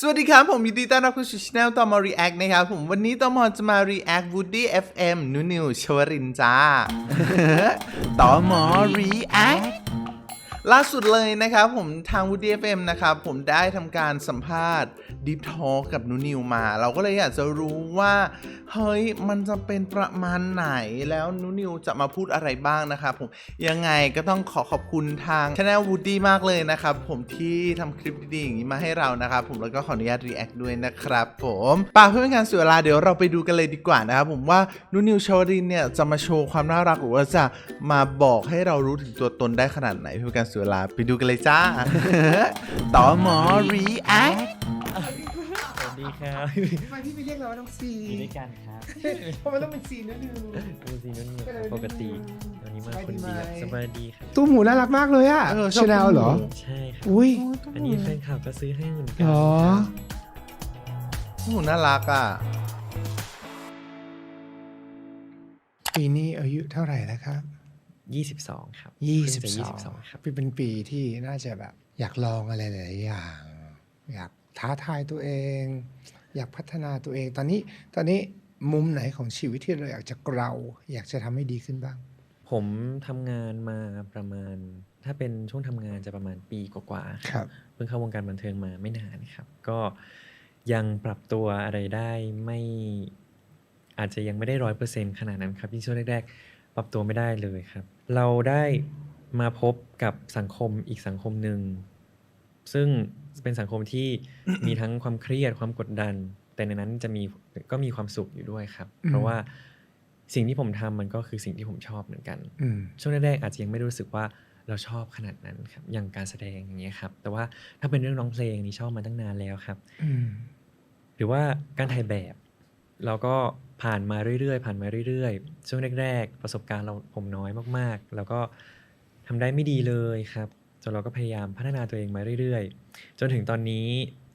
สวัสดีครับ ผมยินดีต้อนรับเข้าสู่ช่องตอมอรีแอคนะครับ ผมวันนี้ตอมอจะมารีแอควูดดี้เอฟเอ็มนุนิวชวรินจ้าตอมอรีแอค ล่าสุดเลยนะครับผมทาง Woody FM นะครับผมได้ทำการสัมภาษณ์ Deep Talk กับนุนิวมา เราก็เลยอยากจะรู้ว่า เฮ้ย มันจะเป็นประมาณไหนแล้วนุนิวจะมาพูดอะไรบ้างนะครับผมยังไงก็ต้องขอขอบคุณทาง Channel Woody มากเลยนะครับผมที่ทำคลิปดีๆอย่างนี้มาให้เรานะครับผมแล้วก็ขออนุญาต react ด้วยนะครับผมป่าเพื่อเป็นการเสียเวลาเดี๋ยวเราไปดูกันเลยดีกว่านะครับผมว่านุนิวชวรินเนี่ยจะมาโชว์ความน่ารักหรือว่าจะมาบอกให้เรารู้ถึงตัวตนได้ขนาดไหนเพื่อเป็นการสียเวลาไปดูกันเลยจ้า ต่อหมอ react สวัสดีครับทำไมพี่ไม่เรียกเราว่าน้องซีอยู่ด้วยกันครับเพราะมันต้องเป็นซีนะนิวดูสินุ่นนี่ก็เลยปกติวันนี้มาคนเดียวสสบาบายยดีดีไหมครับตู้หมูน่ารักมากเลยอะเออชอบชาแนลเหรอตู้หมูใช่ครับอุ้ยอันนี้แฟนคลับก็ซื้อให้เหมือนกัเหรอครับโอ้โหน่ารักอะปีนี้อายุเท่าไหร่แล้วครับ 22 ครับยี่เพิ่สิงบจะสอง22 ครับปีเป็นปีที่น่าจะแบบ อยากลองอะไรหลายๆอย่าง อยากท้าทายตัวเอง อยากพัฒนาตัวเอง ตอนนี้ตอนนี้มุมไหนของชีวิตที่เราอยากจะเกลาอยากจะทำให้ดีขึ้นบ้าง ผมทำงานมาประมาณ ถ้าเป็นช่วงทำงานจะประมาณปีกว่าๆครับ เพิ่งเข้าวงการบันเทิงมาไม่นานครับ ก็ยังปรับตัวอะไรได้ไม่อาจจะยังไม่ได้ร้อยเปอร์เซ็นขนาดนั้นครับที่ช่วงแรกๆ ปรับตัวไม่ได้เลยครับ เราได้มาพบกับสังคมอีกสังคมหนึ่ง ซึ่งเป็นสังคมที่มีทั้งความเครียดความกดดัน แต่ในนั้นจะมีก็มีความสุขอยู่ด้วยครับอืมเพราะว่าสิ่งที่ผมทำมันก็คือสิ่งที่ผมชอบเหมือนกันอืมช่วงแรกๆอาจจะยังไม่รู้สึกว่าเราชอบขนาดนั้นครับ อย่างการแสดงอย่างเงี้ยครับ แต่ว่าถ้าเป็นเรื่องร้องเพลงนี่ชอบมาตั้งนานแล้วครับอืมหรือว่าการถ่ายแบบ เราก็ผ่านมาเรื่อยๆ ผ่านมาเรื่อยๆ ช่วงแรก ๆ ประสบการณ์เราผมน้อยมากๆ แล้วก็ทำได้ไม่ดีเลยครับจนเราก็พยายามพัฒนาตัวเองมาเรื่อยๆ จนถึงตอนนี้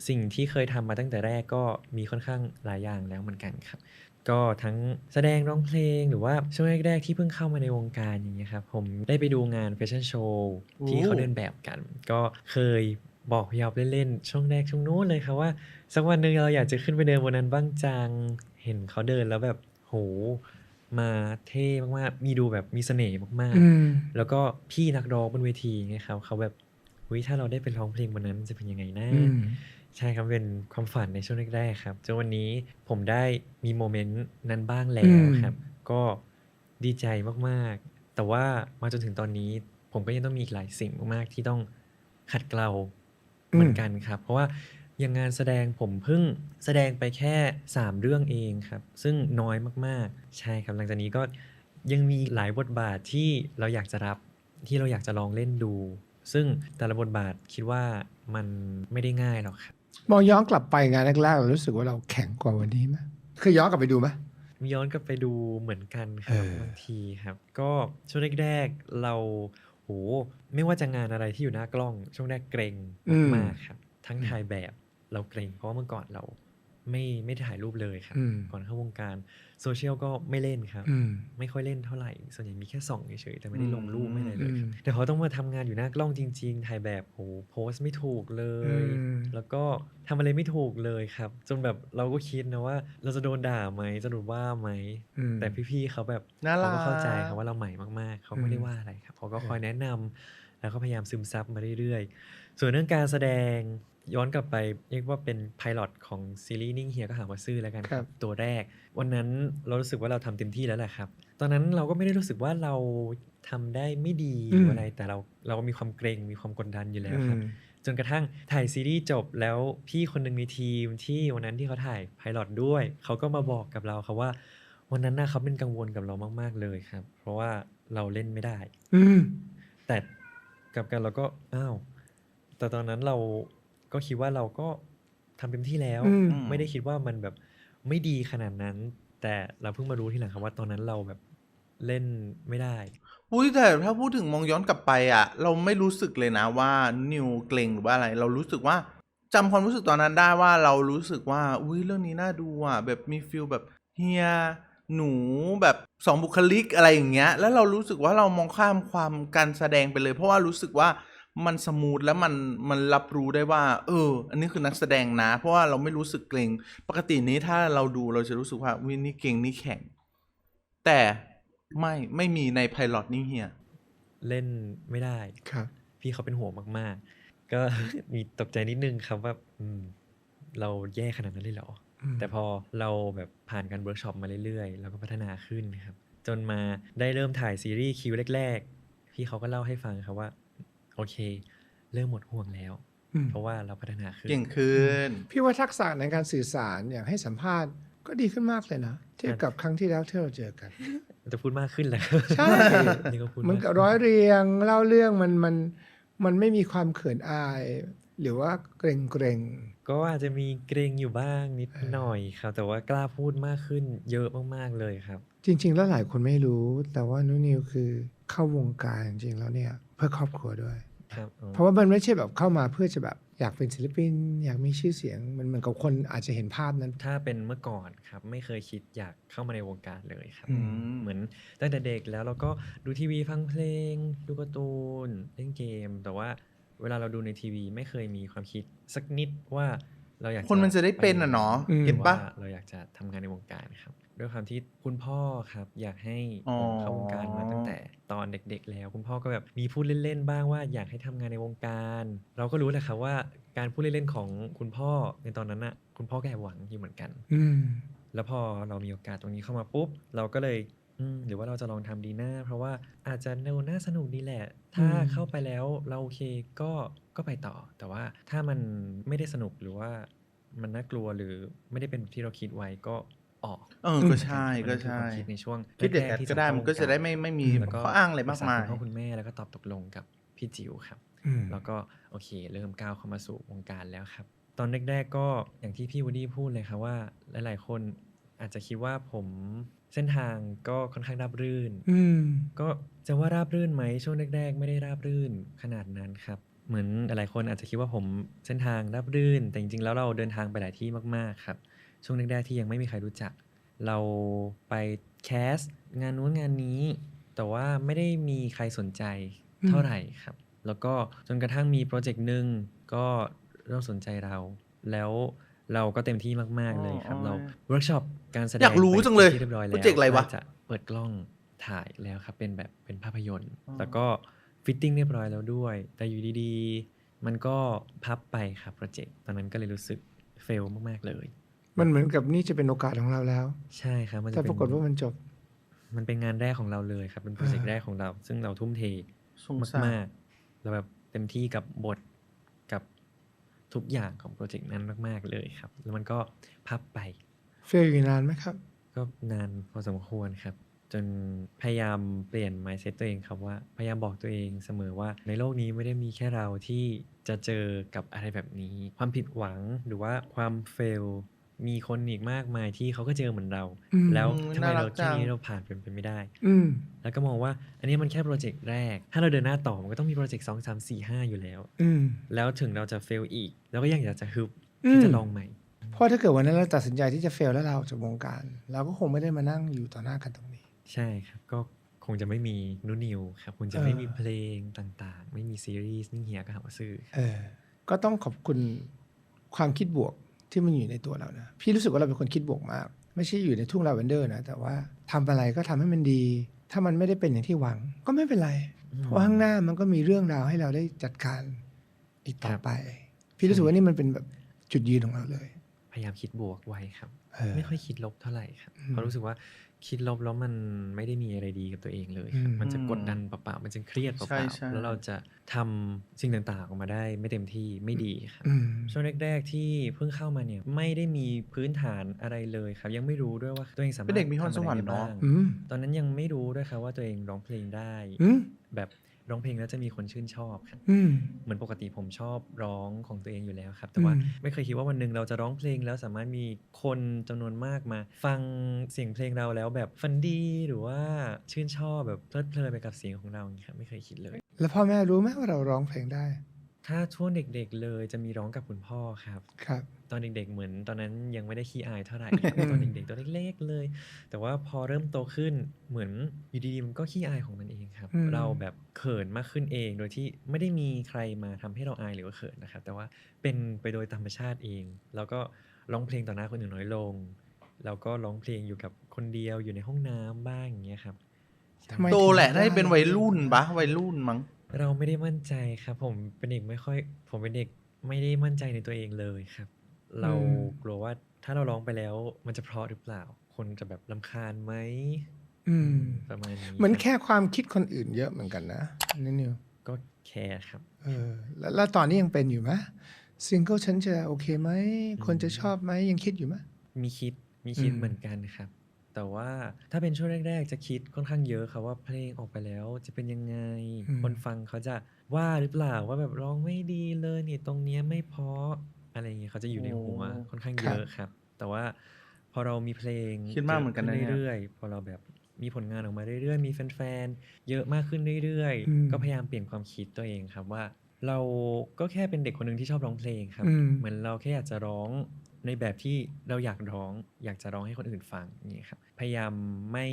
สิ่งที่เคยทำมาตั้งแต่แรกก็มีค่อนข้างหลายอย่างแล้วเหมือนกันครับ ก็ทั้งแสดงร้องเพลงหรือว่าช่วงแรกๆ ที่เพิ่งเข้ามาในวงการอย่างเงี้ยครับ ผมได้ไปดูงานแฟชั่นโชว์ที่เขาเดินแบบกัน ก็เคยบอกพี่ยอบเล่นๆ ช่วงแรกช่วงนู้นเลยครับว่า สักวันหนึ่งเราอยากจะขึ้นไปเดินบนนั้นบ้างจัง เห็นเขาเดินแล้วแบบโหมาเท่มากๆ มีดูแบบมีเสน่ห์มากอืมๆแล้วก็พี่นักร้องบนเวทีไงครับเขาแบบวิถ้าเราได้ไปร้องเพลงบนนั้นจะเป็นยังไงนะอืมใช่ครับเป็นความฝันในช่วงแรกๆครับจนวันนี้ผมได้มีโมเมนต์นั้นบ้างแล้วครับ ก็ดีใจมากๆ แต่ว่ามาจนถึงตอนนี้ผมก็ยังต้องมีอีกหลายสิ่งมากๆ ที่ต้องขัดเกลาเหมือนกันครับ เพราะว่า อย่างงานแสดงผมเพิ่งแสดงไปแค่ 3 เรื่องเองครับ ซึ่งน้อยมากๆ ใช่ครับ หลังจากนี้ก็ยังมีหลายบทบาทที่เราอยากจะรับที่เราอยากจะลองเล่นดู ซึ่งแต่ละบทบาทคิดว่ามันไม่ได้ง่ายหรอกครับ มองย้อนกลับไปงานแรกๆเรารู้สึกว่าเราแข็งกว่าวันนี้ไหมเคยย้อนกลับไปดูไหมมีย้อนกลับไปดูเหมือนกันคเอรับอบางทีครับ ก็ช่วงแรกๆเราโหไม่ว่าจะงานอะไรที่อยู่หน้ากล้อง ช่วงแรกเกรงมากๆครับ ทั้งถ่ายแบบ เราเกรงเพราะว่าเมื่อก่อนเราไม่ไม่ได้ถ่ายรูปเลยครับอืมก่อนเข้าวงการโซเชียลก็ไม่เล่นครับอืมไม่ค่อยเล่นเท่าไหร่ ส่วนใหญ่มีแค่ส่องเฉยๆแต่ไม่ได้ลงรูปไม่อะไรเลยครับอืมแต่เขาต้องมาทำงานอยู่หน้ากล้องจริง ๆ ถ่ายแบบโหโพสต์ไม่ถูกเลยอืมแล้วก็ทำอะไรไม่ถูกเลยครับ จนแบบเราก็คิดนะว่า เราจะโดนด่าไหมจะโดนว่าไหมอืมแต่พี่ๆเขาแบบน่ารัเขากก็เข้าใจครับว่าเราใหม่มากๆ เขาไม่ได้อืมว่าอะไรครับเขาก็คอยแนะนำแล้วก็พยายามซึมซับมาเรื่อยๆ ส่วนเรื่องการแสดง ย้อนกลับไปเรียกว่าเป็นไพลอตของซีรีส์นิ่งเฮียก็หาว่าซื่อแล้วกันครับ ตัวแรก วันนั้นเรารู้สึกว่าเราทำเต็มที่แล้วแหละครับ ตอนนั้นเราก็ไม่ได้รู้สึกว่าเราทำได้ไม่ดีหรืออะไรแต่เราเราก็มีความเกรงมีความกดดันอยู่แล้วครับอืมจนกระทั่งถ่ายซีรีส์จบแล้วพี่คนหนึ่งในทีมที่วันนั้นที่เขาถ่ายไพลอตด้วยเขาก็มาบอกกับเราครับว่า วันนั้นน่ะเขาเป็นกังวลกับเรามาก ๆเลยครับ เพราะว่าเราเล่นไม่ได้ อืมแต่กลับกันเราก็อ้าวแต่ตอนนั้นเรา ก็คิดว่าเราก็ทำเต็มที่แล้ว อืม ไม่ได้คิดว่ามันแบบไม่ดีขนาดนั้น แต่เราเพิ่งมารู้ทีหลังครับว่าตอนนั้นเราแบบเล่นไม่ได้ อุ้ยแต่ถ้าพูดถึงมองย้อนกลับไปอะเราไม่รู้สึกเลยนะว่านิวเกรงหรือว่าอะไร เรารู้สึกว่าจำความรู้สึกตอนนั้นได้ว่าเรารู้สึกว่า อุ้ยเรื่องนี้น่าดูอะแบบมีฟิลแบบเฮียหนูแบบสองบุคลิกอะไรอย่างเงี้ย แล้วเรารู้สึกว่าเรามองข้ามความการแสดงไปเลย เพราะว่ารู้สึกว่า มันสมูทแล้วมันมันรับรู้ได้ว่า เออ อันนี้คือนักแสดงนะ เพราะว่าเราไม่รู้สึกเกรงปกตินี้ถ้าเราดูเราจะรู้สึกว่าวินี่เก่งนี่แข็ง แต่ไม่ไม่มีในไพลอตนี่เฮียเล่นไม่ได้ครับ พี่เขาเป็นห่วงมาก ๆ ก็มีตกใจนิดนึงครับว่าอืม เราแย่ขนาดนั้นเลยเหรออืมแต่พอเราแบบผ่านการเวิร์กช็อปมาเรื่อยๆแล้วก็พัฒนาขึ้นครับ จนมาได้เริ่มถ่ายซีรีส์คิวแรก ๆ พี่เขาก็เล่าให้ฟังครับว่า โอเค เริ่มหมดห่วงแล้วอืมเพราะว่าเราพัฒนาขึ้นเก่งขึ้น พี่ว่าทักษะในการสื่อสารอย่างให้สัมภาษณ์ก็ดีขึ้นมากเลยนะ เทียบกับครั้งที่แล้วที่เราเจอกัน จะพูดมากขึ้นแหละใช่นี่ก็พูดมันมากกับขึ้นร้อยเรียงเล่าเรื่องมันมันมันไม่มีความเขินอาย หรือว่าเกรงเกรงก็อาจจะมีเกรงอยู่บ้างนิดหน่อยครับ แต่ว่ากล้าพูดมากขึ้นเยอะมากๆเลยครับ จริง ๆ แล้วหลายคนไม่รู้ แต่ว่านุนิวคือ เข้าวงการจริงๆแล้วเนี่ย เพื่อครอบครัวด้วย ครับอ๋อเพราะว่ามันไม่ใช่แบบเข้ามาเพื่อจะแบบอยากเป็นศิลปิน อยากมีชื่อเสียง มันเหมือนกับคนอาจจะเห็นภาพนั้น ถ้าเป็นเมื่อก่อนครับ ไม่เคยคิดอยากเข้ามาในวงการเลยครับ อืม เหมือนตั้งแต่เด็กแล้วเราก็ดูทีวีฟังเพลง ดูการ์ตูนเล่นเกม แต่ว่าเวลาเราดูในทีวีไม่เคยมีความคิดสักนิดว่าเราอยากคนมันจะได้เป็นอะเนาะอืมเก็ตปะ ว่าเราอยากจะทำงานในวงการครับ ด้วยความที่คุณพ่อครับ อยากให้อ๋อผมเข้าวงการมาตั้งแต่ตอนเด็ก ๆ แล้ว คุณพ่อก็แบบมีพูดเล่นๆบ้างว่าอยากให้ทำงานในวงการ เราก็รู้แหละครับว่าการพูดเล่นๆของคุณพ่อในตอนนั้นน่ะ คุณพ่อก็แอบหวังอยู่เหมือนกัน อืมแล้วพอเรามีโอกาสตรงนี้เข้ามาปุ๊บ เราก็เลยอืมหรือว่าเราจะลองทำดีหน้า เพราะว่าอาจจะดูน่าสนุกดีแหละ ถ้าอืมเข้าไปแล้วเราโอเคก็ก็ไปต่อ แต่ว่าถ้ามันไม่ได้สนุกหรือว่ามันน่ากลัวหรือไม่ได้เป็นที่เราคิดไว้ก็ ออกเออก็ใช่มันก็คือใช่ความคิดในช่วงคิดเด็กแรๆที่ก็ได้เข้ามันก็จะได้ไม่วงารไม่มีแล้วก็ข้ออ้างอะไรมากมายปรึษคุณพ่อคุณแม่แล้วก็ตอบตกลงกับพี่จิ๋วครับอืมแล้วก็โอเค เริ่มก้าวเข้ามาสู่วงการแล้วครับ ตอนแรกๆก็อย่างที่พี่วูดดี้พูดเลยครับว่า หลาย ๆ คนอาจจะคิดว่าผมเส้นทางก็ค่อนข้างราบรื่นอืมก็จะว่าราบรื่นไหมช่วงแรก ๆ ไม่ได้ราบรื่นขนาดนั้นครับ เหมือนหลายๆคนอาจจะคิดว่าผมเส้นทางราบรื่น แต่จริงๆแล้วเราเดินทางไปหลายที่มากๆครับ ช่วงแรกๆที่ยังไม่มีใครรู้จัก เราไปแคสต์งานนู้นงานนี้ แต่ว่าไม่ได้มีใครสนใจเท่าไหร่ครับ แล้วก็จนกระทั่งมีโปรเจกต์หนึ่งก็เริ่มสนใจเรา แล้วเราก็เต็มที่มากๆเลยครับอ๋อเราเวิร์กช็อปการแสดงอยากรู้ไปจังเลยที่เรียบร้อยแล้วโปรเจกต์อะไรวะน่าจะเปิดกล้องถ่ายแล้วครับ เป็นแบบเป็นภาพยนตร์อ๋อแล้วก็ฟิตติ้งเรียบร้อยแล้วด้วย แต่อยู่ดีๆ มันก็พับไปครับโปรเจกต์ตอนนั้นก็เลยรู้สึกเฟลมากๆเลย มันเหมือนกับนี่จะเป็นโอกาสของเราแล้ว ใช่ครับมันจะแต่เป็นปรากฏว่ามันจบ มันเป็นงานแรกของเราเลยครับ เป็นโปรเจกต์อ่าแรกของเรา ซึ่งเราทุ่มเทสงสารมากๆเราแบบเต็มที่กับบทกับทุกอย่างของโปรเจกต์นั้นมาก ๆ เลยครับ แล้วมันก็พับไป เฟลอยู่นานไหมครับ ก็นานพอสมควรครับ จนพยายามเปลี่ยน mindset ตัวเองครับว่า พยายามบอกตัวเองเสมอว่า ในโลกนี้ไม่ได้มีแค่เราที่จะเจอกับอะไรแบบนี้ ความผิดหวังหรือว่าความเฟล มีคนอีกมากมายที่เขาก็เจอเหมือนเราอืมแล้วอืมทำไมน่ารัเรากแค่จังนี้เราผ่านเป็นไปไม่ได้อืมแล้วก็มองว่าอันนี้มันแค่โปรเจกต์แรก ถ้าเราเดินหน้าต่อมันก็ต้องมีโปรเจกต์สองสามสี่ห้าอยู่แล้วอืมแล้วถึงเราจะเฟลอีกเราก็ยังอยากจะฮึบอืมที่จะลองใหม่เพราะถ้าเกิดวันนั้นเราตัดสินใจที่จะเฟลแล้วเราออกจากวงการเราก็คงไม่ได้มานั่งอยู่ต่อหน้ากันตรงนี้ ใช่ครับก็คงจะไม่มีนูนิวครับคงจะไม่เออมีเพลงต่างๆ ไม่มีซีรีส์นิ่งเหียก็หาว่าซื้อเออก็ต้องขอบคุณความคิดบวก ที่มันอยู่ในตัวเรานะ พี่รู้สึกว่าเราเป็นคนคิดบวกมาก ไม่ใช่อยู่ในทุ่งลาเวนเดอร์นะ แต่ว่าทำอะไรก็ทำให้มันดี ถ้ามันไม่ได้เป็นอย่างที่หวัง ก็ไม่เป็นไรอืมเพราะข้างหน้ามันก็มีเรื่องราวให้เราได้จัดการอีกต่อครับไป พี่รู้สึกว่านี่มันเป็นแบบจุดยืนของเราเลย พยายามคิดบวกไว้ครับเออไม่ค่อยคิดลบเท่าไหร่ครับอืมเพราะรู้สึกว่า คิดลบแล้วมันไม่ได้มีอะไรดีกับตัวเองเลยครับอืมมันจะกดดันเปล่าๆ มันจะเครียดเปใช่ล่าใช่ๆแล้วเราจะทำสิ่งต่างๆ ออกมาได้ไม่เต็มที่ไม่ดีครับอืมช่วงแรกๆ ที่เพิ่งเข้ามาเนี่ยไม่ได้มีพื้นฐานอะไรเลยครับ ยังไม่รู้ด้วยว่าตัวเองสามารถเป็นเด็กมีพรสวรรค์ทำอะไรได้เนอะบ้างอืมตอนนั้นยังไม่รู้ด้วยครับว่าตัวเองร้องเพลงได้อืมแบบ ร้องเพลงแล้วจะมีคนชื่นชอบครับอืมเหมือนปกติผมชอบร้องของตัวเองอยู่แล้วครับ แต่ว่าอืมไม่เคยคิดว่าวันหนึ่งเราจะร้องเพลงแล้วสามารถมีคนจำนวนมากมา ฟังเสียงเพลงเราแล้วแบบฟันดีหรือว่าชื่นชอบแบบเพลิดเพลินไปกับเสียงของเราอย่างนี้ครับไม่เคยคิดเลย แล้วพ่อแม่รู้ไหมว่าเราร้องเพลงได้ ถ้าช่วงเด็กๆเลยจะมีร้องกับคุณพ่อครับครับ ตอนเด็กๆ เหมือนตอนนั้นยังไม่ได้ขี้อายเท่าไหร่ครับตอนเด็กๆตัวเล็กๆเลย แต่ว่าพอเริ่มโตขึ้นเหมือนอยู่ดีๆมันก็ขี้อายของมันเองครับอืมเราแบบเขินมากขึ้นเอง โดยที่ไม่ได้มีใครมาทำให้เราอายหรือว่าเขินนะครับ แต่ว่าเป็นไปโดยธรรมชาติเอง แล้วก็ร้องเพลงต่อหน้าคนอื่นน้อยลง แล้วก็ร้องเพลงอยู่กับคนเดียวอยู่ในห้องน้ำบ้างอย่างเงี้ยครับทำไมโตแหละถึงได้เป็นได้วัยรุ่นปะวัยรุ่นมั้งเราไม่ได้มั่นใจครับ ผมเป็นเด็กไม่ค่อย ผมเป็นเด็กไม่ได้มั่นใจในตัวเองเลยครับ เรากลัวว่าถ้าเราร้องไปแล้ว มันจะเพราะหรือเปล่า คนจะแบบลำคาญไหมอืมประมาณนี้เหมือนรับแค่ความคิดคนอื่นเยอะเหมือนกันนะนี่นิวก็แคร์ครับ เออ แล้วแล้วตอนนี้ยังเป็นอยู่ไหมซิงเกิลฉันจะโอเคไหมอืมคนจะชอบไหมยังคิดอยู่ไหมมีคิดมีคิดอืมเหมือนกันครับ แต่ว่าถ้าเป็นช่วงแรก ๆ จะคิดค่อนข้างเยอะครับว่าเพลงออกไปแล้วจะเป็นยังไง คนฟังเขาจะว่าหรือเปล่าว่าแบบร้องไม่ดีเลยนี่ตรงเนี้ยไม่เพราะ อะไรอย่างเงี้ยเขาจะอยู่ในหัวโอ้ค่อนข้างเยอะครับ แต่ว่าพอเรามีเพลงคิดมากเหมือนกันนะเนี่ยเรื่อยๆ พอเราแบบมีผลงานออกมาเรื่อยๆ มีแฟนๆ เยอะมากขึ้นเรื่อยอืมๆก็พยายามเปลี่ยนความคิดตัวเองครับว่า เราก็แค่เป็นเด็กคนหนึ่งที่ชอบร้องเพลงครับอืมเหมือนเราแค่อยากจะร้องในแบบที่เราอยากร้อง อยากจะร้องให้คนอื่นฟังอย่างนี้ครับ พยายามไม่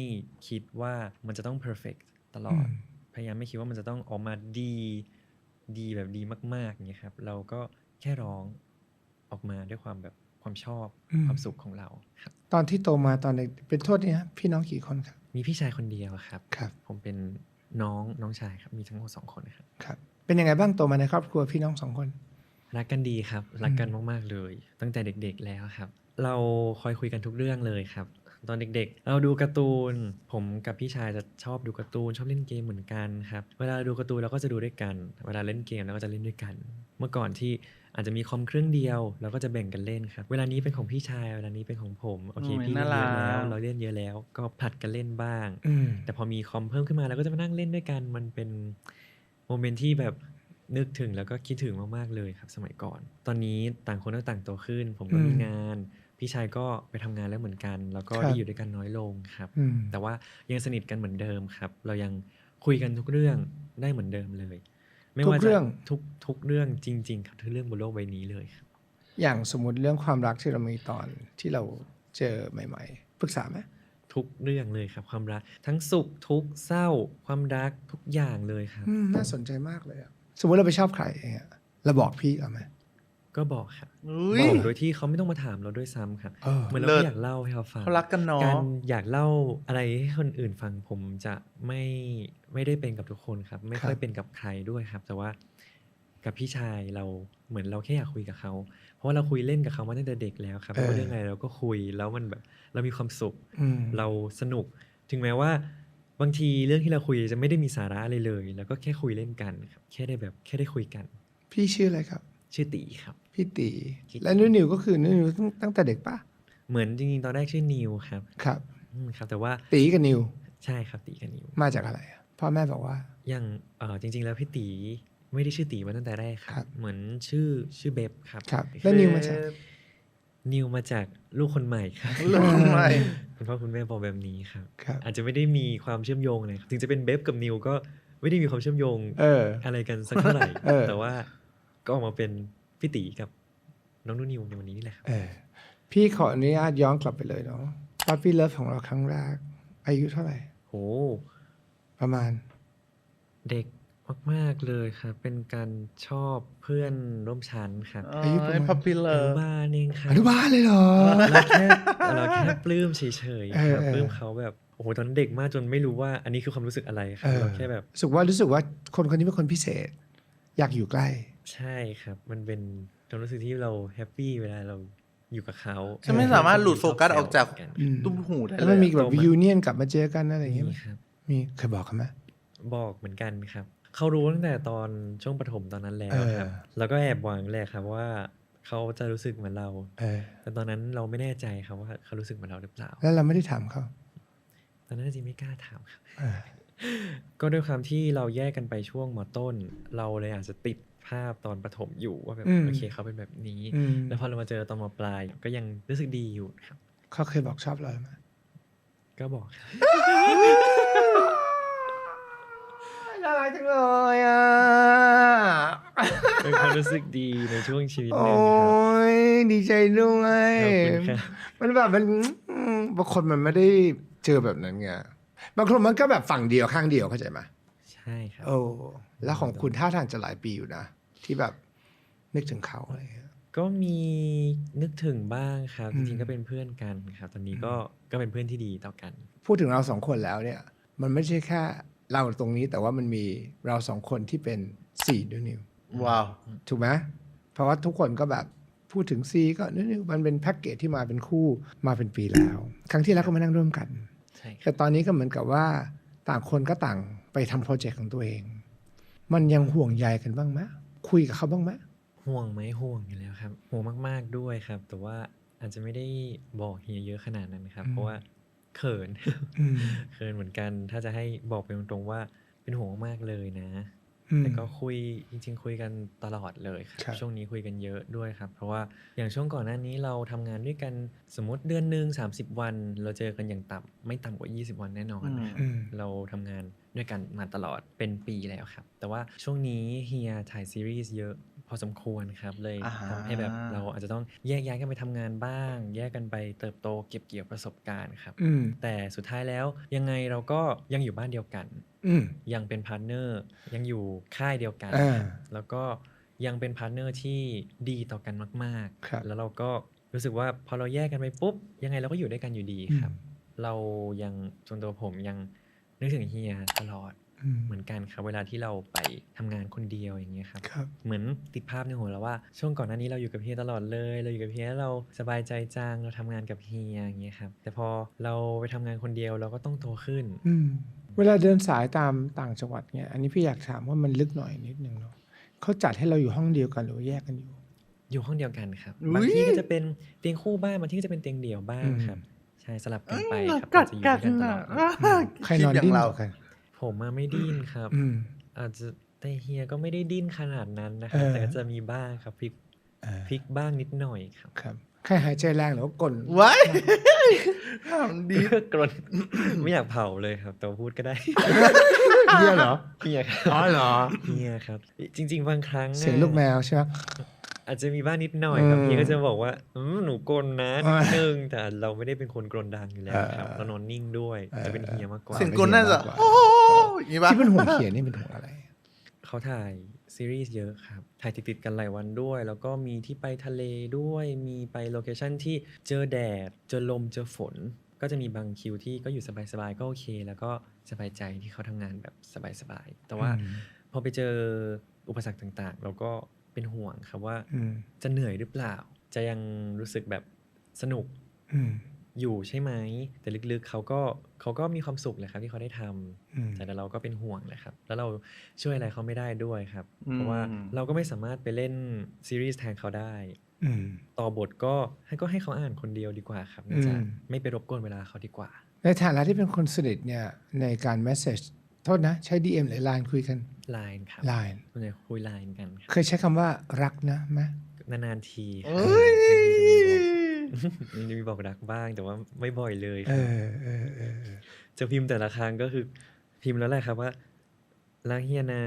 คิดว่ามันจะต้อง perfect ตลอดอืมพยายามไม่คิดว่ามันจะต้องออกมาดี ดีแบบดีมากๆอย่างนี้ยครับ เราก็แค่ร้อง ออกมาด้วยความแบบความชอบอืมความสุขของเราครับ ตอนที่โตมาตอนเด็กเป็นโทษนี่ฮะพี่น้องกี่คนครับ มีพี่ชายคนเดียวครับครับ ผมเป็นน้องน้องชายครับมีทั้งหมดสองคนครับครับ เป็นยังไงบ้างโตมาในครอบครัวพี่น้องสองคน รักกันดีครับ รักกันมากๆเลย ตั้งแต่เด็กๆแล้วครับ เราคอยคุยกันทุกเรื่องเลยครับ ตอนเด็กๆ เราดูการ์ตูน ผมกับพี่ชายจะชอบดูการ์ตูน ชอบเล่นเกมเหมือนกันครับ เวลาดูการ์ตูนเราก็จะดูด้วยกัน เวลาเล่นเกมเราก็จะเล่นด้วยกัน เมื่อก่อนที่ อาจจะมีคอมเครื่องเดียวเราก็จะแบ่งกันเล่นครับ เวลานี้เป็นของพี่ชาย เวลานี้เป็นของผมโอเคโอ้ยพี่เล่นเยอะน่ารักแล้ว เราเล่นเยอะแล้ว ก็ผลัดกันเล่นบ้าง อืม แต่พอมีคอมเพิ่มขึ้นมาเราก็จะมานั่งเล่นด้วยกัน มันเป็นโมเมนต์ที่แบบนึกถึงแล้วก็คิดถึงมาก ๆ เลยครับสมัยก่อน ตอนนี้ต่างคนก็ต่างโตขึ้น ผมก็มีอืมงาน พี่ชายก็ไปทำงานแล้วเหมือนกัน แล้วก็ครับ ได้อยู่ด้วยกันน้อยลงครับ อืม แต่ว่ายังสนิทกันเหมือนเดิมครับ เรายังคุยกันทุกเรื่องได้เหมือนเดิมเลย ไม่ทุกว่าจะเรื่อง ทุกทุกเรื่องจริง ๆ ครับทุกเรื่องบนโลกใบนี้เลยครับอย่างสมมติเรื่องความรักที่เรามีตอนที่เราเจอใหม่ ๆปรึกษาไหมทุกเรื่องเลยครับ ความรักทั้งสุขทุกข์เศร้า ความรักทุกอย่างเลยครับ อืมน่าสนใจมากเลยอะสมมติเราไปชอบใครเองอะเราบอกพี่เราไหม ก็บอกครับอุ้ย บอกโดยที่เขาไม่ต้องมาถามเราด้วยซ้ำครับเออ เหมือนเราเลิศก็อยากเล่าให้เขาฟัง เขารักกันเนาะ การอยากเล่าอะไรให้คนอื่นฟังผมจะไม่ไม่ได้เป็นกับทุกคนครับ ไม่ค่อยเป็นกับใครด้วยครับ แต่ว่ากับพี่ชายเราเหมือนเราแค่อยากคุยกับเขา เพราะว่าเราคุยเล่นกับเขามาตั้งแต่เด็กแล้วครับไม่ว่าเรื่องอะไรเราก็คุยแล้วมันแบบเรามีความสุข อืม เราสนุกถึงแม้ว่า บางทีเรื่องที่เราคุยจะไม่ได้มีสาระอะไรเลย แล้วก็แค่คุยเล่นกันครับแค่ได้แบบแค่ได้คุยกัน พี่ชื่ออะไรครับ ชื่อตีครับ พี่ตีพี่ตี และนุ่นนิวก็คือนุ่นนิวตั้งตั้งแต่เด็กปะเหมือนจริงๆตอนแรกชื่อนิวครับครับ อืมครับ แต่ว่าตีกับนิวใช่ครับตีกับนิว มาจากอะไรอะพ่อแม่บอกว่า อย่างเออจริง ๆ แล้วพี่ตีไม่ได้ชื่อตีมาตั้งแต่แรกคครัรับ บ เหมือนชื่อชื่อเบบครับครับ แล้วนิวมาจาก นิวมาจากลูกคนใหม่ครับเรื่องทำไมคุณพ่อคุณแม่บอกแบบนี้ครับ ครับ อาจจะไม่ได้มีความเชื่อมโยงเลยถึงจะเป็นเบบกับนิวก็ไม่ได้มีความเชื่อมโยงเออ อะไรกันสักเท่าไหร่ เออ แต่ว่า ก็ออกมาเป็นพี่ตีกับน้องนุ่นนิวในวันนี้นี่แหละครับเออพี่ขออนุญาตย้อนกลับไปเลยเนาะป๊ p ปี้เลิฟของเราครั้งแรก อายุเท่าไหร่ โห ประมาณ เด็กมากๆเลยครับ เป็นการชอบเพื่อนร่วมชั้นครับอายุประมาณ พับปี้อเลินุฟบาลเองครับ อนุบาลเลยเหรอ เราแค่เราแค่ปลื้มเฉยๆครับเออเออ ปลื้มเขาแบบโอ้โหตอนนั้นเด็กมากจนไม่รู้ว่าอันนี้คือความรู้สึกอะไรครัเอบอเราแค่แบบ รู้สึกว่ารู้สึกว่าคนคนนี้เป็นคนพิเศษ อยากอยู่ใกล้ ใช่ครับ มันเป็นความรู้สึกที่เราแฮปปี้เวลาเราอยู่กับเขาฉันไม่สามารถหลุดโฟกัสออกจากอืมตุ้มหูได้แล้วเลมันยมีอะแบบโตมายูเนียนกลับมาเจอกันอะไรอย่างเงี้ยไหมนี่ครับ มีเคยบอกเขาไหมบอกเหมือนกันครับ เขารู้ตั้งแต่ตอนช่วงประถมตอนนั้นแล้วครับเออแล้วก็แอบหวังแหละครับว่าเขาจะรู้สึกเหมือนเราเออแต่ตอนนั้นเราไม่แน่ใจครับว่าเขารู้สึกเหมือนเราหรือเปล่า แล้วเราไม่ได้ถามเขาตอนนั้นจริงๆไม่กล้าถามครับเออก็ด้วยความที่เราแยกกันไปช่วงมต้น เราเลยอาจจะติด ภาพตอนประถมอยู่ว่าแบบอืม โอเคเขาเป็นแบบนี้ อืมแล้วพอเรามาเจอตอนมปลายก็ยังรู้สึกดีอยู่ครับ เขาเคยบอกชอบเราไหมก็บอกครับไน่ารักจังเลยอะ เป็นความรู้สึกดีในช่วงชีวิตหโอ้นึ่งครับ ยดีใจด้วย ขอบคุณครับ มันแบบมันอืมบางคนมันไม่ได้เจอแบบนั้นไงบางคนมันก็แบบฝั่งเดียวข้างเดียวเข้าใจไหมใช่ครับ โอ้แล้วของคุณท่าทางจะหลายปีอยู่นะ ที่แบบนึกถึงเขาอะไรเงี้ยก็มีนึกถึงบ้างครับอืจมริงๆก็เป็นเพื่อนกันครับ ตอนนี้ก็ก็เป็นเพื่อนที่ดีต่อกัน พูดถึงเราสองคนแล้วเนี่ย มันไม่ใช่แค่เราตรงนี้แต่ว่ามันมีเราสองคนที่เป็นสี่นิ้วนิ้วว้าวถูกไหมเพราะว่าทุกคนก็แบบพูดถึงซีก็นิ้วนิ้วมันเป็นแพ็กเกจที่มาเป็นคู่มาเป็นปีแล้ว ครั้งที่แล้วก็มานั่งร่วมกันใช่ครับแต่ตอนนี้ก็เหมือนกับว่าต่างคนก็ต่างไปทำโปรเจกต์ของตัวเอง มันยังห่วงใยกันบ้างไหม คุยกับเขาบ้างไหมห่วงไหมห่วงอยู่แล้วครับห่วงมาก ๆด้วยครับ แต่ว่าอาจจะไม่ได้บอกเฮียเยอะขนาดนั้นครับ เพราะว่าเขินอืมเขินเหมือนกัน ถ้าจะให้บอกไปตรงๆว่าเป็นห่วงมากๆเลยนะอืมแต่ก็คุยจริง ๆ คุยกันตลอดเลยครับครับ ช่วงนี้คุยกันเยอะด้วยครับ เพราะว่าอย่างช่วงก่อนหน้านี้เราทำงานด้วยกันสมมติเดือนหนึ่ง30 วัน เราเจอกันอย่างต่ำไม่ต่ำกว่า 20 วันแน่นอนนะครับอืมเราทำงาน ด้วยกันมาตลอดเป็นปีแล้วครับ แต่ว่าช่วงนี้เฮียถ่ายซีรีส์เยอะพอสมควรครับ เลยอ่าทำให้แบบเราอาจจะต้องแยกย้ายกันไปทำงานบ้าง แยกกันไปเติบโตเก็บเกี่ยวประสบการณ์ครับอืมแต่สุดท้ายแล้วยังไงเราก็ยังอยู่บ้านเดียวกันอืมยังเป็นพาร์ทเนอร์ยังอยู่ค่ายเดียวกันอ่าครับแล้วก็ยังเป็นพาร์ทเนอร์ที่ดีต่อกันมากครับๆแล้วเราก็รู้สึกว่าพอเราแยกกันไปปุ๊บ ยังไงเราก็อยู่ด้วยกันอยู่ดีครับอืมเรายังส่วนตัวผมยัง นึกถึงเฮียตลอดอืมเหมือนกันครับเวลาที่เราไปทำงานคนเดียวอย่างเงี้ยครับครับเหมือนติดภาพในหัวเราว่าช่วงก่อนหน้านี้เราอยู่กับเฮียตลอดเลย เราอยู่กับเฮียแล้วเราสบายใจจังเราทำงานกับเฮียอย่างเงี้ยครับแต่พอเราไปทำงานคนเดียวเราก็ต้องโตขึ้นอืมเวลาเดินสายตามต่างจังหวัดเนี่ยอันนี้พี่อยากถามว่ามันลึกหน่อยนิดนึงเนาะเขาจัดให้เราอยู่ห้องเดียวกันหรือว่าแยกกันอยู่อยู่ห้องเดียวกันครับอุ๊ยบางที่ก็จะเป็นเตียงคู่บ้างบางที่ก็จะเป็นเตียงเดี่ยวบ้างอืมครับใช่สลับกันไปเราครับกัดเราจะอยู่กัด้ดวยกันตนะลอดเลยใครนอนดิ้นกว่ากันผมมาไม่ดิ้นครับอืมอาจจะแต่เฮียก็ไม่ได้ดิ้นขนาดนั้นนะครับเออแต่ก็จะมีบ้างครับพลิกเออพลิกบ้างนิดหน่อยครับครับใครหายใจแรงหรือว่ากลนไว้ทำดีเพื่อกรนไม่อยากเผาเลยครับแต่ว่าพูดก็ได้เฮียเหรอเฮียครับอ๋อเหรอเฮียครับ จริง ๆ บางครั้งอะเสียงลูกแมวใช่ไหม อาจจะมีบ้างนิดหน่อยครับอืมเฮียก็จะบอกว่าอืมหนูกรนนะเออนิดนึงแต่เราไม่ได้เป็นคนกรนดังอยู่แล้วครับเออ เรานอนนิ่งด้วยเออจะเป็นเฮียมากกว่าเสียงกลน่าจะมากกว่าโอ้ยางงี้ปะ ที่เป็นห่วงเขียนนี่เป็นห่วงอะไร เขาถ่ายซีรีส์เยอะครับ ถ่ายติดๆกันหลายวันด้วย แล้วก็มีที่ไปทะเลด้วย มีไปโลเคชั่นที่เจอแดด เจอลม เจอฝน ก็จะมีบางคิวที่ก็อยู่สบายๆก็โอเค แล้วก็สบายใจที่เขาทำงานแบบสบายๆ แต่ว่าอืมพอไปเจออุปสรรคต่างๆ เราก็ เป็นห่วงครับว่าอืมจะเหนื่อยหรือเปล่า จะยังรู้สึกแบบสนุกอืมอยู่ใช่ไหม แต่ลึกๆเขาก็เขาก็มีความสุขแหละครับที่เขาได้ทำอืมแต่เราก็เป็นห่วงแหละครับ แล้วเราช่วยอะไรเขาไม่ได้ด้วยครับอืมเพราะว่าเราก็ไม่สามารถไปเล่นซีรีส์แทนเขาได้อืมต่อบทก็ให้ก็ให้เขาอ่านคนเดียวดีกว่าครับน่าจะอืมไม่ไปรบกวนเวลาเขาดีกว่า ในฐานะที่เป็นคนสนิทเนี่ยในการ message โทษนะ ใช้ DM หรือ Line คุยกัน Line ครับ Line ส่วนใหญ่คุย Line กันครับเคยใช้คำว่ารักนะไหมนานๆทีคเอรับ้ยมันจะมีบอกรักบ้างแต่ว่าไม่บ่อยเลยเอครับอเออเออเออจะพิมพ์แต่ละครั้งก็คือ พิมพ์แล้วแหละครับว่ารักเฮียนะ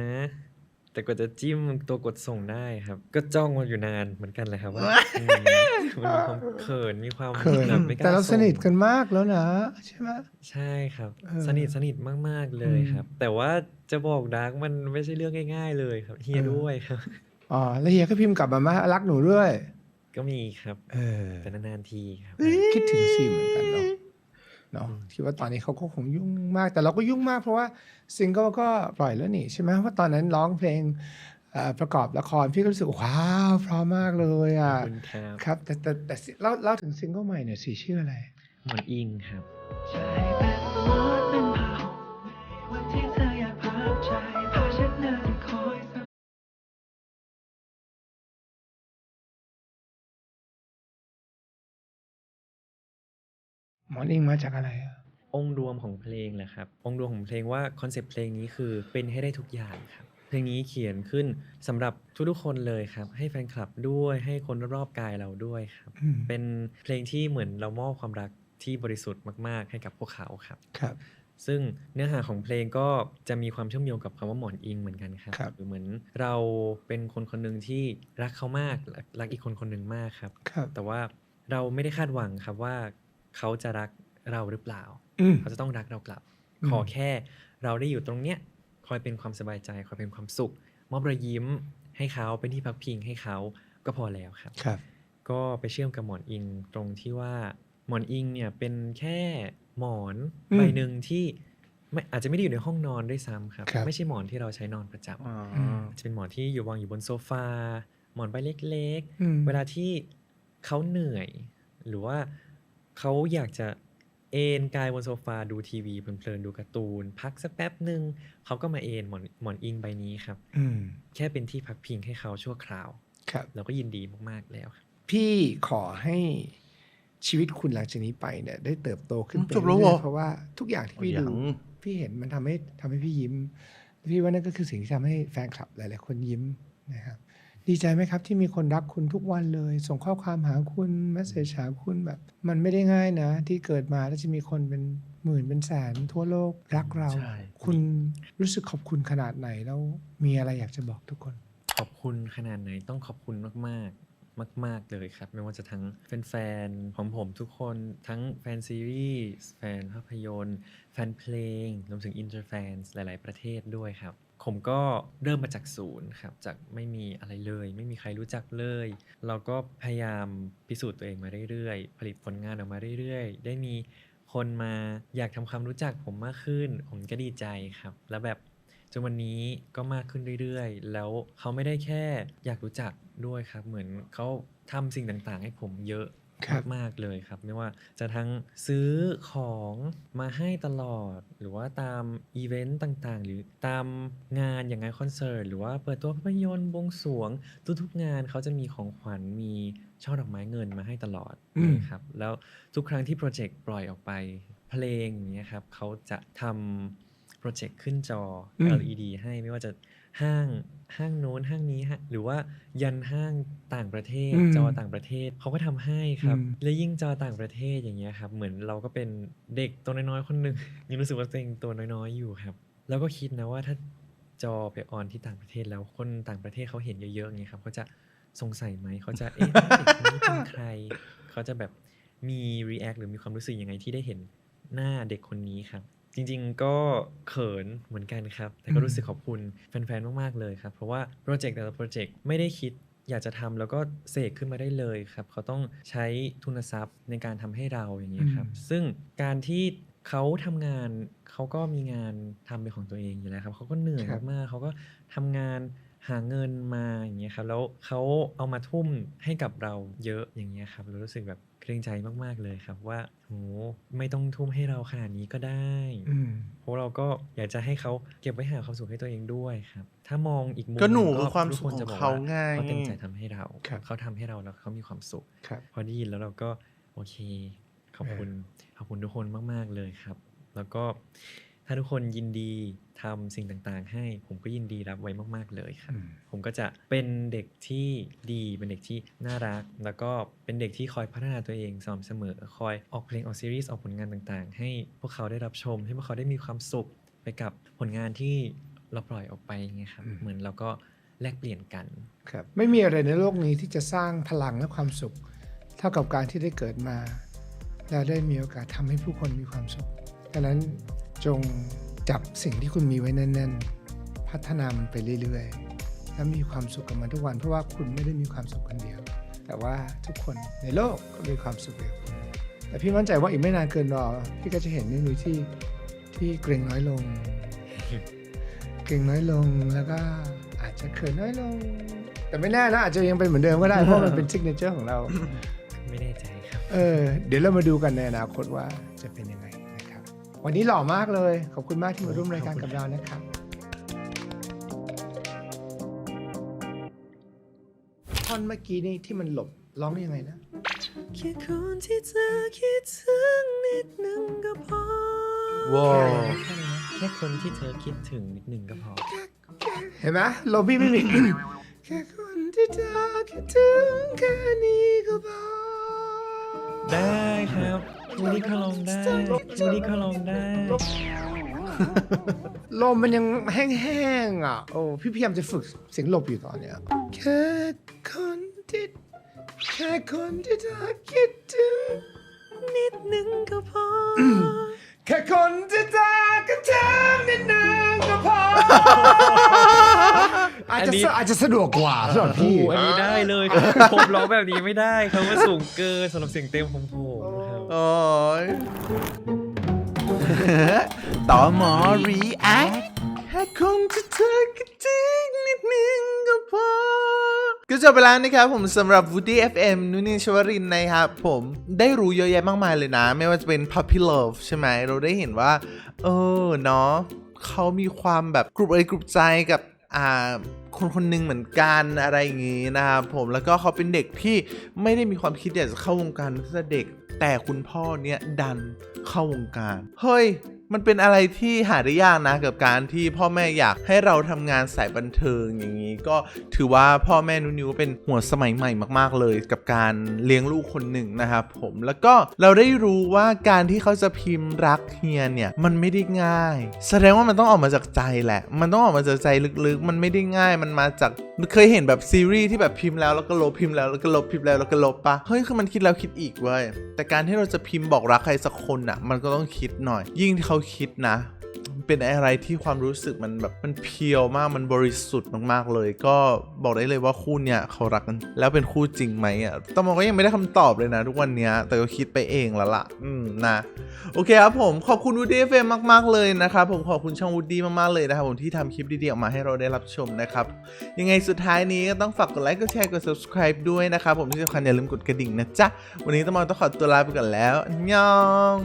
แต่กว่าจะจิ้มตัวกดส่งได้ครับ ก็จ้องมาอยู่นานเหมือนกันเลยครับว่าอืมมันมีความเขินมีความเขินแบบไม่กล้าแต่เราสนิทส่งกันมากแล้วนะใช่ไหม ใช่ครับ เออสนิทสนิทมาก ๆ เลยอืมครับ แต่ว่าจะบอกดักมันไม่ใช่เรื่องง่าย ๆ เลยครับเฮียเออ ด้วยครับ อ๋อแล้วเฮียก็พิมพ์กลับมาว่ารักหนูด้วย ก็มีครับ เออแต่นานๆทีครับ คิดถึงซีเหมือนกันเนาะ เนาะคิดว่าตอนนี้เขาก็คงยุ่งมาก แต่เราก็ยุ่งมากเพราะว่าซิงเกิลก็ปล่อยแล้วนี่ใช่ไหมว่าตอนนั้นร้องเพลงเอ่อประกอบละครพี่ก็รู้สึกว้าวเพราะมากเลยขอบอะคุณครับครับแต่แต่แต่เล่าเล่าถึงซิงเกิลใหม่หน่อยสิชื่ออะไรหมอนอิงครับ หมอนอิงมาจากอะไรอะองค์รวมของเพลงแหละครับ องค์รวมของเพลงว่าคอนเซปต์เพลงนี้คือเป็นให้ได้ทุกอย่างครับ เพลงนี้เขียนขึ้นสำหรับทุกๆคนเลยครับ ให้แฟนคลับด้วยให้คนรอบๆกายเราด้วยครับอืมเป็นเพลงที่เหมือนเรามอบความรักที่บริสุทธิ์มากๆ ให้กับพวกเขาครับครับ ซึ่งเนื้อหาของเพลงก็จะมีความเชื่อมโยงกับคำว่าหมอนอิงเหมือนกันครับครับคือเหมือนเราเป็นคนคนหนึ่งที่รักเขามากรักรักอีกคนคนหนึ่งมากครับครับแต่ว่าเราไม่ได้คาดหวังครับว่า เขาจะรักเราหรือเปล่าอืมเขาจะต้องรักเรากลับอืมขอแค่เราได้อยู่ตรงเนี้ยคอยเป็นความสบายใจ คอยเป็นความสุข มอบรอยยิ้มให้เขาเป็นที่พักพิงให้เขาก็พอแล้วครับครับ ก็ไปเชื่อมกับหมอนอิงตรงที่ว่าหมอนอิงเนี่ยเป็นแค่หมอนอืมใบหนึ่งที่ไม่อาจจะไม่ได้อยู่ในห้องนอนด้วยซ้ำครับครับไม่ใช่หมอนที่เราใช้นอนประจำอ๋อมจะเป็นหมอนที่อยู่วางอยู่บนโซฟาหมอนใบเล็กอืมๆเวลาที่เขาเหนื่อย หรือว่า เขาอยากจะเอนกายบนโซฟาดูทีวีเพลินๆดูการ์ตูน พักสักแป๊บหนึ่งเขาก็มาเอนหมอนหมอนอิงใบนี้ครับอืมแค่เป็นที่พักพิงให้เขาชั่วคราว ครับ เราก็ยินดีมากๆแล้วครับพี่ขอให้ชีวิตคุณหลังจากนี้ไปเนี่ย ได้เติบโตขึ้นไปจบแล้วเหรอเรื่อยๆเพราะว่าทุกอย่างที่พี่ยัดูงพี่เห็นมันทำให้ทำให้พี่ยิ้ม พี่ว่านั่นก็คือสิ่งที่ทำให้แฟนคลับหลาย ๆ คนยิ้มนะครับ ดีใจไหมครับที่มีคนรักคุณทุกวันเลย ส่งข้อความหาคุณเมสเซจหาคุณแบบ มันไม่ได้ง่ายนะ ที่เกิดมาแล้วจะมีคนเป็นหมื่นเป็นแสนทั่วโลกรักเรา ใช่ คุณรู้สึกขอบคุณขนาดไหนแล้วมีอะไรอยากจะบอกทุกคน ขอบคุณขนาดไหนต้องขอบคุณมากๆ มาก ๆ เลยครับ ไม่ว่าจะทั้งแฟนๆของผมทุกคนทั้งแฟนซีรีส์แฟนภาพยนตร์ แฟนเพลงรวมถึงอินเตอร์แฟนหลาย ๆ ประเทศด้วยครับ ผมก็เริ่มมาจากศูนย์ครับจากไม่มีอะไรเลย ไม่มีใครรู้จักเลย เราก็พยายามพิสูจน์ตัวเองมาเรื่อยๆ ผลิตผลงานออกมาเรื่อยๆ ได้มีคนมาอยากทำความรู้จักผมมากขึ้น ผมก็ดีใจครับ แล้วแบบจนวันนี้ก็มากขึ้นเรื่อยๆ แล้วเขาไม่ได้แค่อยากรู้จักด้วยครับ เหมือนเขาทำสิ่งต่างๆ ให้ผมเยอะ ครับมากๆเลยครับ ไม่ว่าจะทั้งซื้อของมาให้ตลอด หรือว่าตามอีเวนต์ต่างๆ หรือตามงานอย่างงานคอนเสิร์ตหรือว่าเปิดตัวภาพยนตร์บวงสรวง ทุกๆงานเขาจะมีของขวัญมีช่อดอกไม้เงินมาให้ตลอดอืมเลยครับแล้วทุกครั้งที่โปรเจกต์ปล่อยออกไป เพลงอย่างเงี้ยครับเขาจะทำ โปรเจกต์ขึ้นจออม LED ให้ไม่ว่าจะห้างห้างโน้นห้างนี้ฮะหรือว่ายันห้างต่างประเทศอืมจอต่างประเทศเขาก็ทำให้ครับอืมและยิ่งจอต่างประเทศอย่างเงี้ยครับ เหมือนเราก็เป็นเด็กตัวน้อยๆคนหนึ่งยังรู้สึกว่าตัวเองตัวน้อยๆอยู่ครับ แล้วก็คิดนะว่าถ้าจอไปออนที่ต่างประเทศแล้วคนต่างประเทศเขาเห็นเยอะๆอย่างเงี้ยครับเขาจะสงสัยไหมเขาจะเอ๊ะเด็กคนนี้เป็นใครเขาจะแบบมี react หรือมีความรู้สึกยังไงที่ได้เห็นหน้าเด็กคนนี้ครับ จริงๆก็เขินเหมือนกันครับ แต่ก็รู้สึกขอบคุณแฟนๆ มากๆ เลยครับ เพราะว่าโปรเจกต์แต่ละโปรเจกต์ไม่ได้คิดอยากจะทำแล้วก็เสกขึ้นมาได้เลยครับ เขาต้องใช้ทุนทรัพย์ในการทำให้เราอย่างนี้ยครับอืมซึ่งการที่เขาทำงานเขาก็มีงานทำเป็นของตัวเองอยู่แล้วครับ เขาก็เหนื่อยมากๆเขาก็ทำงาน หาเงินมาอย่างเงี้ยครับแล้วเขาเอามาทุ่มให้กับเราเยอะอย่างเงี้ยครับเรารู้สึกแบบเกรงใจมาก ๆ เลยครับว่าโหไม่ต้องทุ่มให้เราขนาดนี้ก็ได้อืมเพราะเราก็อยากจะให้เขาเก็บไว้หาความสุขให้ตัวเองด้วยครับ ถ้ามองอีกมุมก็หนูงคือความทุสุขนขจะองบกเขาว่ไงเขาเต็มใจทำให้เราครับเขาทำให้เราแล้วเขามีความสุขครับพอได้ยินแล้วเราก็โอเค ขอบคุณขอบคุณทุกคนมาก ๆเลยครับ แล้วก็ ถ้าทุกคนยินดีทำสิ่งต่างๆ ให้ ผมก็ยินดีรับไว้มาก ๆ เลยครับอืมผมก็จะเป็นเด็กที่ดีเป็นเด็กที่น่ารัก แล้วก็เป็นเด็กที่คอยพัฒนาตัวเองสม่ำเสมอ คอยออกเพลงออกซีรีส์ออกผลงานต่างๆ ให้พวกเขาได้รับชม ให้พวกเขาได้มีความสุขไปกับผลงานที่เราปล่อยออกไปไงครับอืมเหมือนเราก็แลกเปลี่ยนกันครับไม่มีอะไรในโลกนี้ที่จะสร้างพลังและความสุข เท่ากับการที่ได้เกิดมา แล้วได้มีโอกาสทำให้ผู้คนมีความสุขดังนั้น จงจับสิ่งที่คุณมีไว้แน่น ๆ พัฒนามันไปเรื่อยๆ แล้วมีความสุขกับมันทุกวัน เพราะว่าคุณไม่ได้มีความสุขคนเดียว แต่ว่าทุกคนในโลกก็มีความสุขเดียวคุณแต่พี่มั่นใจว่าอีกไม่นานเกินรอพี่ก็จะเห็นนิวที่ที่เกรงน้อยลง เก่งน้อยลงแล้วก็อาจจะเขินน้อยลง แต่ไม่แน่นะอาจจะยังเป็นเหมือนเดิมก็ได้เพราะมันเป็นซิกเนเจอร์ของเรา ไม่แน่ใจครับ เออ เดี๋ยวเรามาดูกันในอนาคตว่าจะเป็นยังไงนะครับ วันนี้หล่อมากเลย ขอบคุณมากที่มาร่วมรายการกับเรานะครับท่อนเมื่อกี้นี่ที่มันหลบร้องยังไงนะ แค่คนที่เธอคิดถึงนิดหนึ่งก็พอว้าวแค่นี้นะแค่คนที่เธอคิดถึงนิดหนึ่งก็พอ เห็นไหมโลบี้ไม่มี แค่คนที่เธอคิดถึงแค่นี้ก็พอ ได้ครับ วันนี้ก็ลองได้วันนี้ก็ลองได้ ลมมันยังแห้งๆอะ โอ้ พี่พยายามจะฝึกเสียงหลบอยู่ตอนเนี้ยแค่คนที่แค่คนที่เธอคิดถึงนิดนึงก็พอแค่คนที่เธอกระทำนิดนึงก็พออาจอันจะนี้ สะอาจจะสะดวกกว่าสำหรับโอ้พี่อันนี้ได้เลยครับผมร้องแบบนี้ไม่ได้ครับว่าสูงเกินสำหรับเสียงเต็มของผมครับ โอ้ย ต่อหมอ react แค่คงจะเธอคิดถึงนิดนึงก็พอก็จบไปแล้วนะครับผมสำหรับ Woody FM นุนิชวรินนะครับผมได้รู้เยอะแยะมากมายเลยนะ ไม่ว่าจะเป็น Puppy Love ใช่ไหมเราได้เห็นว่า เออเนาะเขามีความแบบกรุบเอยกรุบใจกับอ่าคนคนหนึ่งเหมือนกันอะไรอย่างงี้นะครับผมแล้วก็เขาเป็นเด็กที่ไม่ได้มีความคิดอยากจะเข้าวงการตั้งแต่เด็ก แต่คุณพ่อเนี่ยดันเข้าวงการ เฮ้ย มันเป็นอะไรที่หาได้ยากนะกับการที่พ่อแม่อยากให้เราทำงานสายบันเทิงอย่างนี้ ก็ถือว่าพ่อแม่นุนิวเป็นหัวสมัยใหม่มาก ๆ เลย กับการเลี้ยงลูกคนหนึ่งนะครับผมแล้วก็เราได้รู้ว่าการที่เขาจะพิมพ์รักเฮียเนี่ยมันไม่ได้ง่าย แสดงว่ามันต้องออกมาจากใจแหละ มันต้องออกมาจากใจลึกๆ มันไม่ได้ง่ายมันมาจากเคยเห็นแบบซีรีส์ที่แบบพิมพ์แล้วแล้วก็ลบพิมพ์แล้วแล้วก็ลบพิมพ์แล้วแล้วก็ลบปะเฮ้ยคือมันคิดแล้วคิดอีกเว้ยแต่การที่เราจะพิมพ์บอกรักใครสักคนอะ มันก็ต้องคิดหน่อย ยิ่งที่เขาคิดนะเป็นอะไรที่ความรู้สึกมันแบบมันเพียวมากมันบริสุทธิ์มากๆเลย ก็บอกได้เลยว่าคู่เนี่ยเขารักกันแล้วเป็นคู่จริงไหมอะตอมก็ยังไม่ได้คำตอบเลยนะ ทุกวันเนี้ยแต่ก็คิดไปเองแล้วล่ะอืมนะโอเคครับผมขอบคุณวูดดี้เฟมมากๆเลยนะครับผมขอบคุณช่องวูดดี้มากๆเลยนะครับผมที่ทำคลิปดีๆออกมาให้เราได้รับชมนะครับยังไงสุดท้ายนี้ก็ต้องฝากกดไลค์กดแชร์กด subscribe ด้วยนะครับผมที่สำคัญอย่าลืมกดกระดิ่งนะจ๊ะวันนี้ต้องมาต้องขอตัวลาไปก่อนแล้วยอง